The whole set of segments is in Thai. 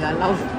Gak.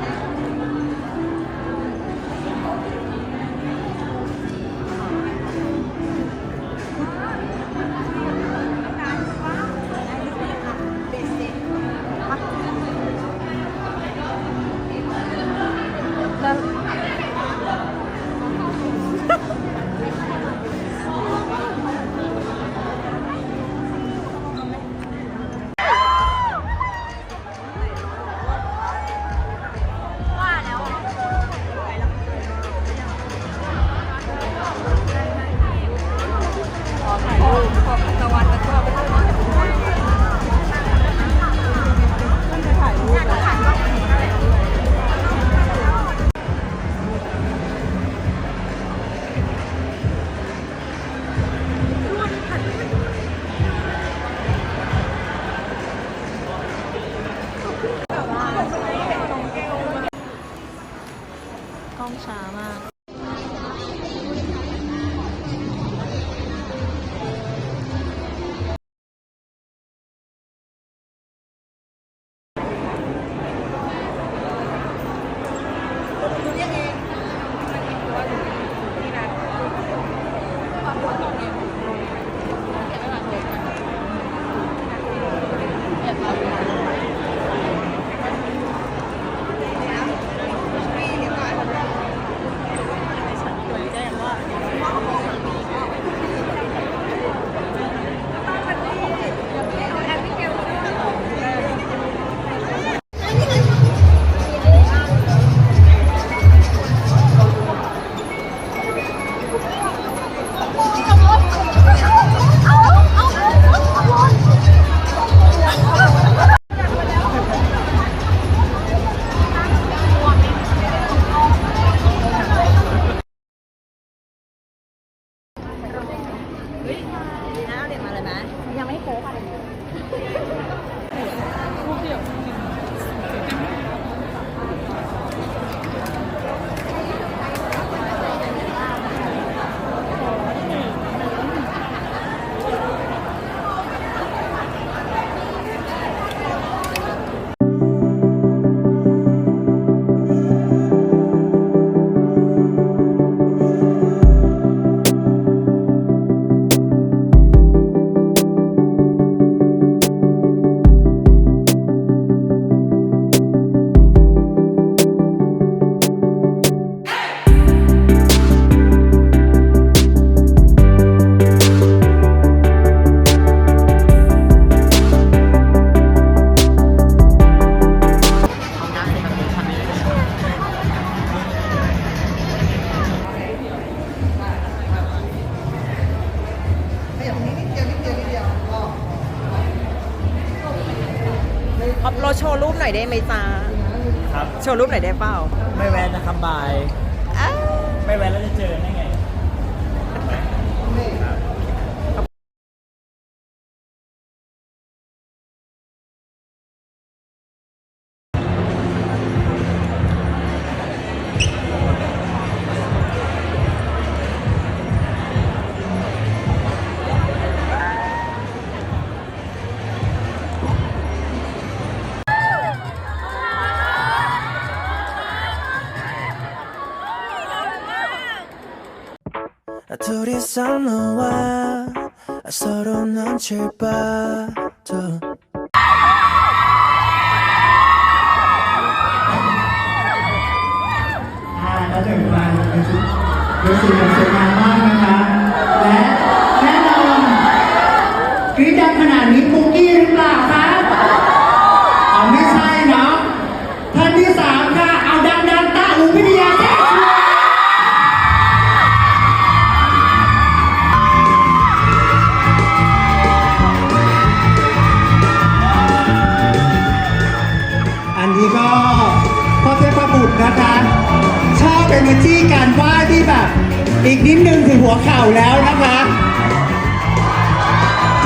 둘이서 너와 서로 눈치를 봐도 อ่าแล้วถึงมาเป็นชุดรู้สึกอย่างสวยงามมากนะคะ และ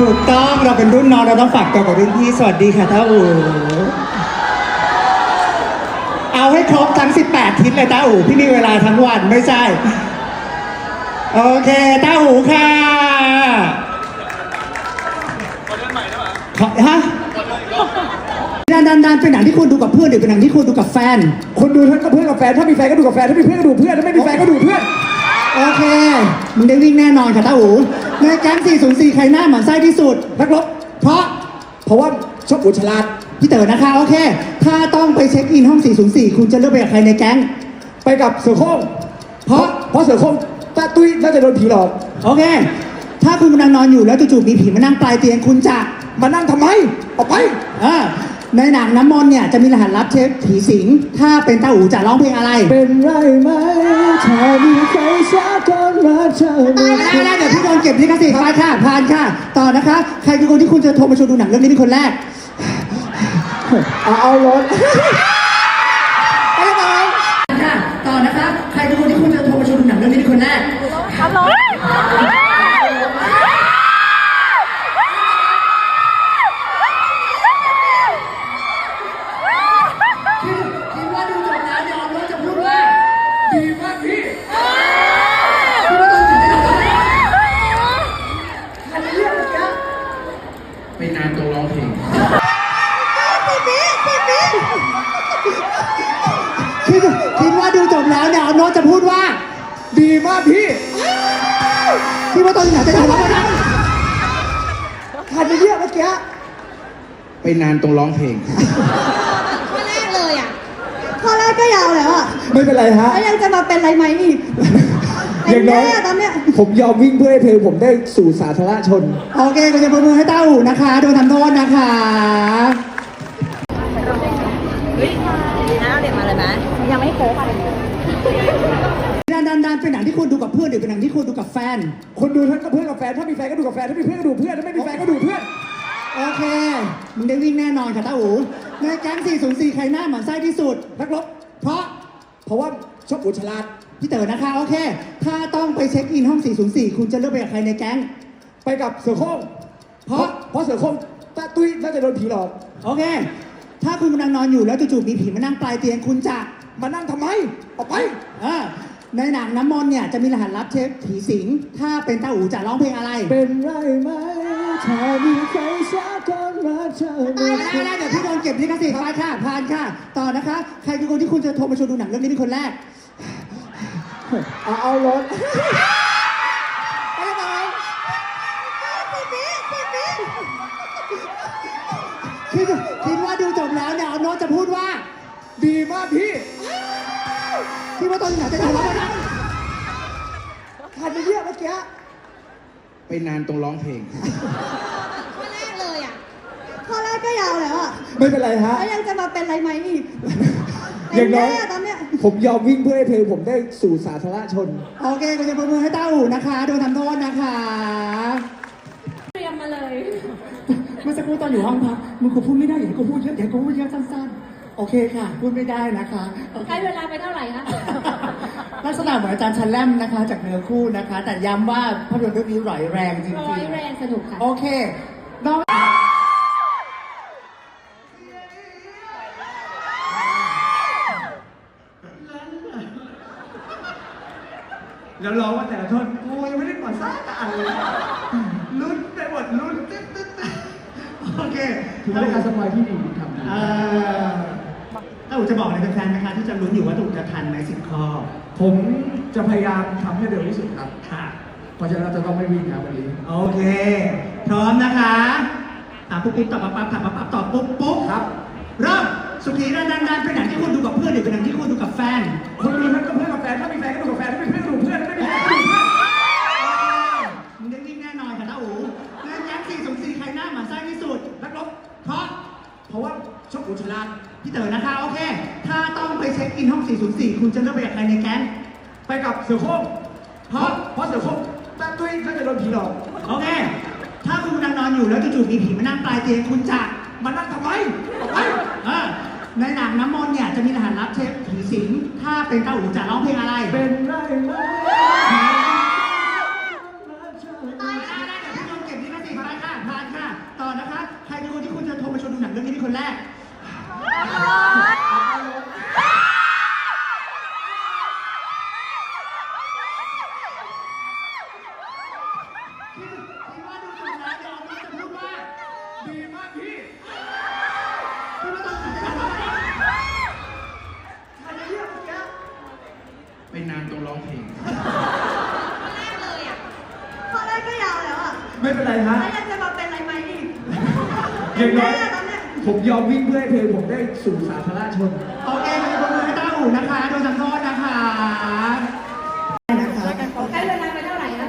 ถูกต้องเราเป็นรุ่นน้องเราต้องฝากตัวกับรุ่นพี่ สวัสดีค่ะท่าอู๋เอาให้ครบทั้ง 18 ทิศเลยต้าอู๋พี่มีเวลาทั้งวันไม่ใช่ โอเคต้าอู๋ค่ะขอฮะนั่นนดันดันเป็นหนังที่คุณดูกับเพื่อนหรือเป็นหนังที่คุณดูกับแฟน คนดูทั้งกับเพื่อนกับแฟน ถ้ามีแฟนก็ดูกับแฟน ถ้ามีเพื่อนก็ดูเพื่อน ถ้าไม่มีแฟนก็ดูเพื่อน โอเค มึงได้วิ่งแน่นอนค่ะตาอูในแก๊ง404 ใครหน้าหมันไส้ที่สุด นักรบ เพราะ เพราะว่าชอบอุฉลาดพี่เต๋อนะคะ โอเค ถ้าต้องไปเช็คอินห้อง 404 คุณจะเลือกไปกับใครในแก๊ง ไปกับเสือโคร่งเพราะ เพราะเสือโคร่งตาตุ้ยน่าจะโดนผีหลอก โอเค ถ้าคุณกำลังนอนอยู่แล้วจู่ๆมีผีมานั่งปลายเตียงคุณจะ มานั่งทำไม ออกไป อ่า ในหนังน้ำมนต์เนี่ยจะมีรหัสลับเช็คผีสิง ถ้าเป็นต้าอูจะร้องเพลงอะไรเป็นไรไหมถ้ามีใครสักคนมาเจอไม่ได้เดี๋ยวพี่โดนเก็บลิขสิทธิ์ไปค่ะผ่านค่ะ ต่อนะคะ ใครคือคนที่คุณจะโทรมาชวนดูหนังเรื่องนี้เป็นคนแรก เอาเอารถไปเลยค่ะ ต่อนะคะ ใครคือคนที่คุณจะโทรมาชวนดูหนังเรื่องนี้เป็นคนแรก พูดว่า ดีมากพี่คิดว่าตอนถึงจะทำอะไรทันไปเรียกเมื่อกี้ไปนานตรงร้องเพลง ข้อแรกเลยอะ ข้อแรกก็ยาวแล้วอะไม่เป็นไรฮะ แล้วยังจะมาเป็นอะไรไหมอีกอย่างน้อยไแตอนเนี้ย ผมยอมวิ่งเพื่อให้เพลงผมได้สู่สาธารณชน โอเคก็จะประมือให้เต้าหูนะคะ โดนทำโทษนะคะอ้าวเดี๋ยวมาเลยไหมยังไม่โป๊ะ ดันดันดันเป็นหนังที่คุณดูกับเพื่อนหรือเป็นหนังที่คุณดูกับแฟน คนดูทั้งกับเพื่อนกับแฟน ถ้ามีแฟนก็ดูกับแฟน ถ้ามีเพื่อนก็ดูเพื่อน ถ้าไม่มีแฟนก็ดูเพื่อน โอเค มึงได้วิ่งแน่นอนค่ะเต้าหูในแก๊ง404 ใครหน้าหมันไส้ที่สุด นักรบ เพราะเพราะว่าชอบอุฉลาดพี่เต๋อนะคะ โอเค ถ้าต้องไปเช็คอินห้อง 404 คุณจะเลือกไปกับใครในแก๊ง ไปกับเสือโคร่งเพราะเพราะเสือโคร่งตาตุ้ยน่าจะโดนผีหลอก โอเค ถ้าคุณกำลังนอนอยู่แล้วจู่ๆมีผีมานั่งปลายเตียงคุณจะมานั่งทำไม ออกไป อ่า ในหนังน้ำมนต์เนี่ยจะมีรหัสลับเช็คผีสิง ถ้าเป็นต้าอูจะร้องเพลงอะไรเป็นไรไหมถ้ามีใครสักคนมาเจอไม่ได้ไม่ได้เดี๋ยวพี่โดนเก็บลิขสิทธิ์ไปค่ะผ่านค่ะ ต่อนะคะ ใครคือคนที่คุณจะโทรมาชวนดูหนังเรื่องนี้เป็นคนแรก เอาเอารถไปเลยคิดคิดว่าดูจบแล้วเดี๋ยวเอาโน้ตจะพูดว่า ดีมากพี่ คิดว่าตอนไหนจะทำอะไรทัน ไปเรียกเมื่อกี้ไปนานตรงร้องเพลง ข้อแรกเลยอะ ข้อแรกก็ยาวแล้วอะไม่เป็นไรฮะ แล้วยังจะมาเป็นอะไรไหมอีกอย่างน้อยไแตอนเนี้ย ผมยอมวิ่งเพื่อให้เพลงผมได้สู่สาธารณชน โอเคก็จะประมือให้เต้าหูนะคะโดนทำโทษนะคะ เตรียมมาเลย เมื่อสักครู่ตอนอยู่ห้องพักมึงกูพูดไม่ได้อย่าให้กูพูดเยอะอย่าให้กูพูดเยอะสั้นๆ โอเคค่ะ พูดไม่ได้นะคะโอเค ใช้เวลาไปเท่าไหร่คะ ลักษณะเหมือนอาจารย์ชันแลมนะคะ จากเนื้อคู่นะคะ แต่ย้ำว่าภาพยนตร์เรื่องนี้ร้อยแรงจริงร้อยๆแรงสนุกค่ะ โอเคน้องแล้วร้องว่าแต่ละท่อนโอ้ยยังไม่ได้ปล่อยสักอันเลยลุ้นไปหมดลุ้นตึ๊ดตึ๊ดตึ๊ดโอเคถือว่าเป็นการสปอยที่ดีครับเอ่อถ้าอูจะบอกอะไรแฟนๆไหมคะที่จะลุ้นอยู่ว่าถูกจะทันในสิบข้อผม จะพยายามทำให้เร็วที่สุดครับ ค่ะ เพราะฉะนั้นเราจะต้องไม่วิ่งครับวันนี้ โอเค พร้อมนะคะอะปุ๊บปุ๊บตอบปั๊บปั๊บถามปั๊บปั๊บตอบปุ๊บปุ๊บครับ เริ่มสุขีดันดันดันเป็นหนังที่คุณดูกับเพื่อนหรือเป็นหนังที่คุณดูกับแฟน คนดูทั้งกับเพื่อนกับแฟนถ้ามีแฟนก็ดูกับแฟนถ้าไม่มีเพื่อนก็ดูเพื่อนถ้าไม่มีแฟนก็ดูเพื่อนมึงได้วิ่งแน่นอนค่ะต้าอูเล่นยักษ์สี่สมศรีใครหน้าหมันไส้ที่สุดนักรบเพราะ เพราะว่าชอบอุฉลาดพี่เต๋อนะคะโอเค ถ้าต้องไปเช็คอินห้อง 404 คุณจะเลือกไปกับใครในแก๊งไป กับเสือโคร่งเพราะเพราะเสือโคร่งตาตุ้ยน่าจะโดนผีหลอกโอเค ถ้าคุณกำลังนอนอยู่แล้วจู่ๆมีผีมานั่งปลายเตียงคุณจะมานั่งทำไมออกไปเออในหนังน้ำมนต์เนี่ยจะมีรหัสลับเช็คผีสิง ถ้าเป็นเต้าอูจะร้องเพลงอะไรเป็นไรไหมได้ได้เดี๋ยวพี่โดนเก็บลิขสิทธิ์ไปค่ะผ่านค่ะ ต่อนะคะ ใครเป็นคนที่คุณจะโทรมาชวนดูหนังเรื่องนี้เป็นคนแรกคิดว่าดูจบแล้วเดี๋ยวเอาน้องจะพูดว่า ดีมากพี่ คิดว่าตอน เป็นไรฮะ แล้วยังจะมาเป็นอะไรไหมอีก อย่างน้อย แน่ตอนเนี้ย ผมยอมวิ่งเพื่อให้เพลงผมได้สู่สาธารณชน โอเคขอบคุณให้ต้าอู่นะคะโดนทำโทษนะคะนะคะ ให้เวลาไปเท่าไหร่นะ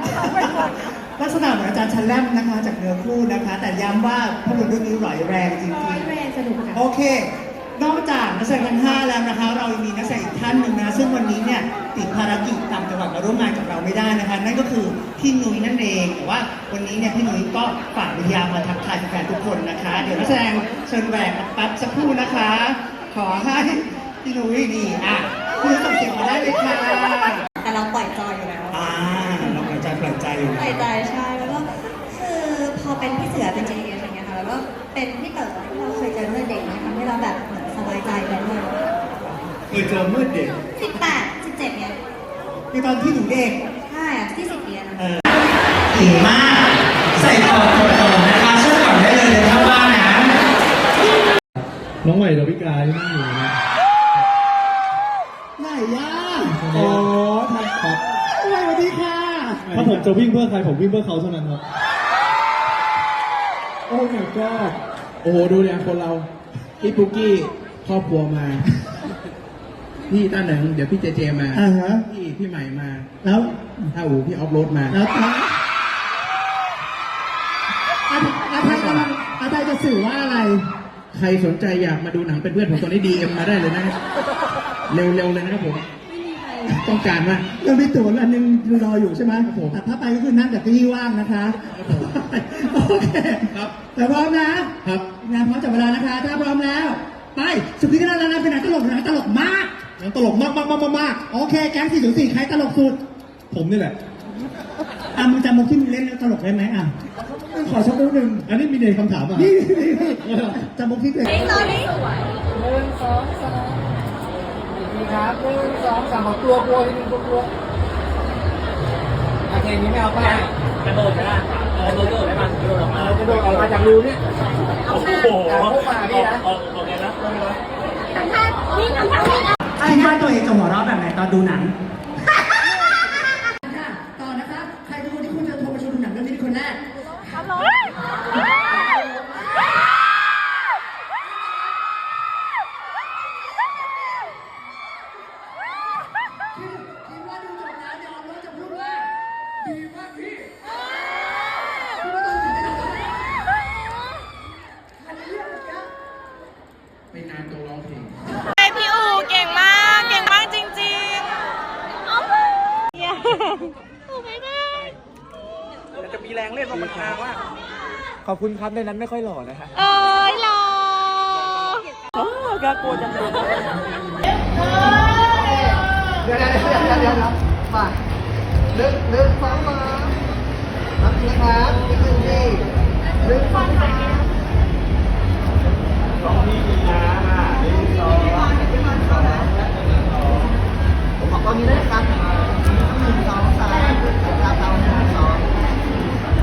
ลักษณะเหมือนอาจารย์ชันแลมนะคะจากเนื้อคู่นะคะ แต่ย้ำว่าภาพยนตร์เรื่องนี้ร้อยแรงจริงร้อยๆแรงสนุกค่ะโอเค นอกจากนักแสดงทั้งห้าแล้วนะคะ เรายังมีนักแสดงอีกท่านหนึ่งนะ ซึ่งวันนี้เนี่ยติดภารกิจต่างจังหวัดมาร่วมงานกับเราไม่ได้นะคะ นั่นก็คือพี่นุ้ยนั่นเองแต่ว่าวันนี้เนี่ยพี่นุ้ยก็ฝากวิทยามาทักทายแฟนๆทุกคนนะคะ เดี๋ยวนักแสดงเชิญแหวกแป๊บสักครู่นะคะ ขอให้พี่นุ้ยนี่อะคุณส่งเสียงมาได้เลยค่ะ เป็นพี่เต๋อที่เราเคยเจอตั้งแต่เด็กนะทำให้เราแบบเหมือนสบายใจไปด้วยเคยเจอมืดเด็กสิบแปดสิบเจ็ดเนี่ยในตอนที่หนูเด็กใช่อะที่สิบเรียนอะเก่งมาก ใส่ต่อต่อต่อนะคะช่วยก่อนได้เลยเลยถ้าว่านะน้องใหม่ดาวิกาที่นั่งอยู่นะไหนย่าอ๋อทางครับสวัสดีค่ะ ถ้าผมจะวิ่งเพื่อใครผมวิ่งเพื่อเขาเท่านั้นครับโอ้ my god โอ้โหดูเนี่ยคนเราพี่ปุกกี้ครอบครัวมา พี่ต้าเหนิงเดี๋ยวพี่เจเจมาอ่าฮะ พี่พี่ใหม่มาแล้วถ้าอูพี่ออฟโรดมา แล้วอาอาไทยกำลังอาไทยจะสื่อว่าอะไร ใครสนใจอยากมาดูหนังเป็นเพื่อนผมตอนนี้ดีเอ็มมาได้เลยนะ เร็วๆเลยนะครับผม ต้องการมากเรามีตั๋วอันนึงรออยู่ใช่ไหมครับผมแต่ถ้าไปก็คือนั่งแต่เก้าอี้ว่างนะคะโอเคครับแต่พร้อมนะครับงานพร้อมจับเวลานะคะ ถ้าพร้อมแล้ว ไปสุดที่ก็ได้แล้วนะเป็นหนังตลกหนังตลกมากหนังตลกมากมากมากมากมากโอเคแก๊ง404ใครตลกสุด ผมนี่แหละอะมึงจำมุกที่มึงเล่นแล้วตลกได้ไหมอะขอสักมุกหนึ่งอันนี้มีในคำถามอะนี่นี่นี่จำมุกที่เคยตอ นนี้เพลงนี้ไม่เอาป้ากระโดดไปละเออกระโดดได้ป่ะกระโดดออกมากระโดดออกมาจากรูนี่โอ้โหพวกมาพี่นะโอเคนะคิดว่าตัวเองจะหัวเราะแบบไหนตอนดูหนัง ต่อนะคะ ใครเป็นคนที่คุณจะโทรมาชวนดูหนังเรื่องนี้เป็นคนแรก คิดว่าดูจบแล้วเดี๋ยวเราจะพูดว่าดีมากพี่คิดว่าต้องถึงจะได้อันนี้เรื่องเมื่อกี้ ไปนานตรงร้องเพลง พี่อูเก่งมาก เก่งมากจริงๆโอ้โหโอ้ไม่ได้ จะมีแรงเล่นเพราะมันทางว่า ขอบคุณครับในนั้นไม่ค่อยหล่อนะฮะเอ้ยรอโอ้กากลัวจังเลยเดี๋ยวเดี๋ยวเดี๋ยวเดี๋ยวเดี๋ยวมาหนึ่งหนึ่งสองสามนับนะครับอีกหนึ่งทีหนึ่งสองสามผมขอตอนนี้ได้ครับหนึ่งสองสามตาเตาหนึ่งสองเรียบร้อยครับผ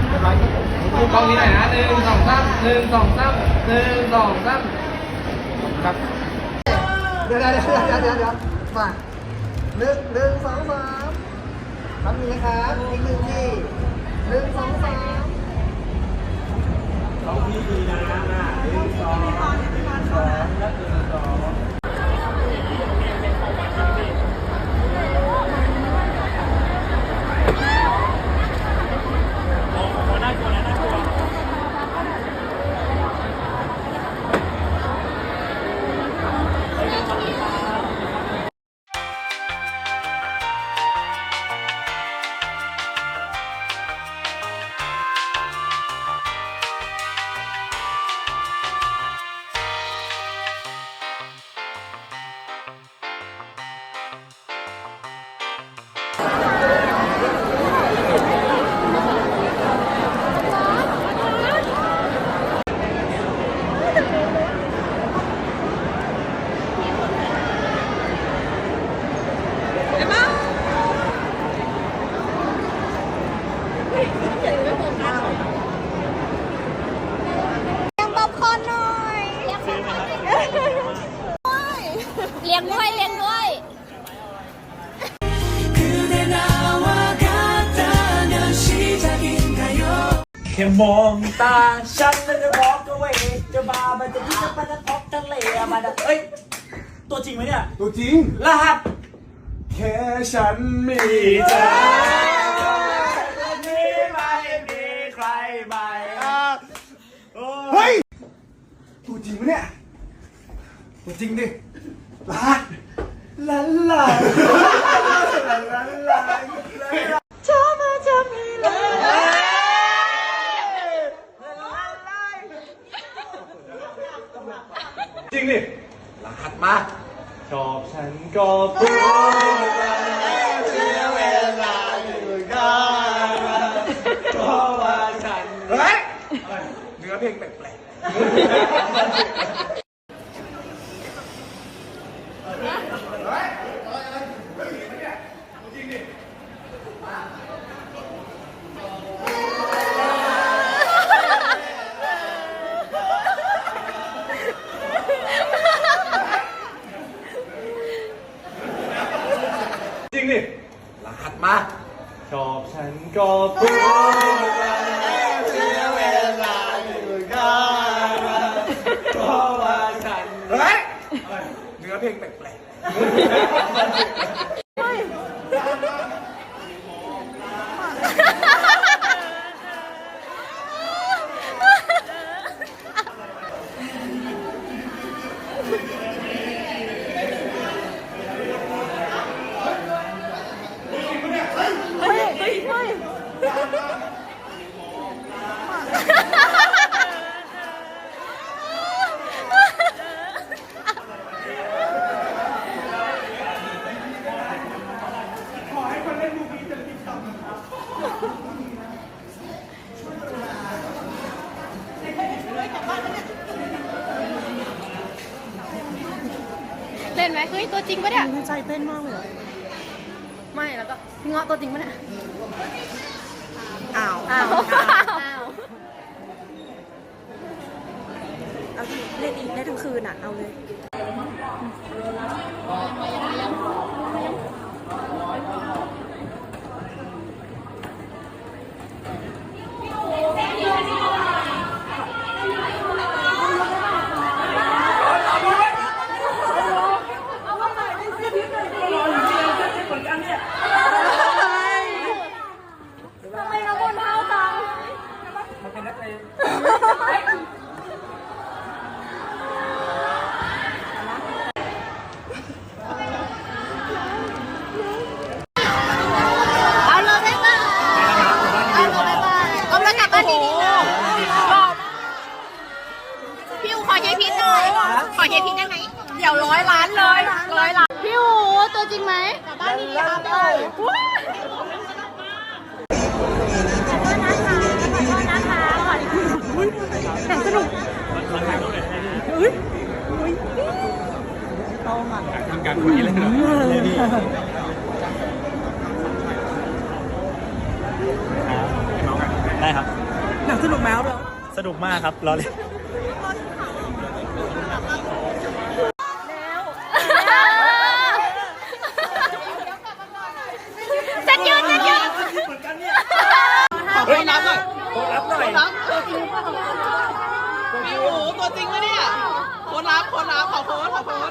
ม ดูกล้องนี้หน่อยนะหนึ่งสองสามหนึ่งสองสามหนึ่งสองสามครับเดี๋ยวเดี๋ยวเดี๋ยวเดี๋ยวเดี๋ยวเดี๋ยวมาหนึ่งหนึ่งสองสามทำนี้นะครับอีกหนึ่งทีหนึ่งสองสามน่ จะที่จะไปจะพบทะเลมันจะเอ้ย ตัวจริงไหมเนี่ย ตัวจริง รหัส แค่ฉันมีเธอนี้ไม่มีใครใหม่เฮ้ย ตัวจริงปะเนี่ย ตัวจริงดิลาดลาลาลาลาลา จริงดิรหัสมาชอบฉันก็พูดเสียเวลาอยู่กันเพราะว่าฉันเฮ้ยเนื้อเพลงแปลกๆจริงดิรหัสมา ชอบฉันก็พูดเสียเวลาอยู่กันเพราะว่าฉันเฮ้ยเนื้อเพลงแปลกๆ เล่นไหมเฮ้ยตัวจริงปะเนี่ยใจเต้นมากเลย ไม่แล้วก็เงาะตัวจริงปะเนี่ย อ้าวอ้าวอ้าวเอาดิเล่นอีกได้ทั้งคืนอะ เอาเลย ทำไมเราบนเท้าจัง มันเป็นนักเรียน เอาเลยบ๊ายบายเอาเลยบ๊ายบายเอาเลยกลับบ้านดีๆนะพี่อูขอเยายพิษหน่อย ขอเยายพิษได้ไหมเดี๋ยวร้อยล้านเลยร้อยล้าน พี่อูตัวจริงไหมกลับบ้านดีๆครับเลย ได้ครับ หนังสนุกไหมครับสนุกมากค รับรอเลยจะยืนจะยืนเฮ้ยรับหน่อยรับหน่อยพี่หูตัวจริงปะเนี่ยโคนรับโคนรับขอโพสขอโพส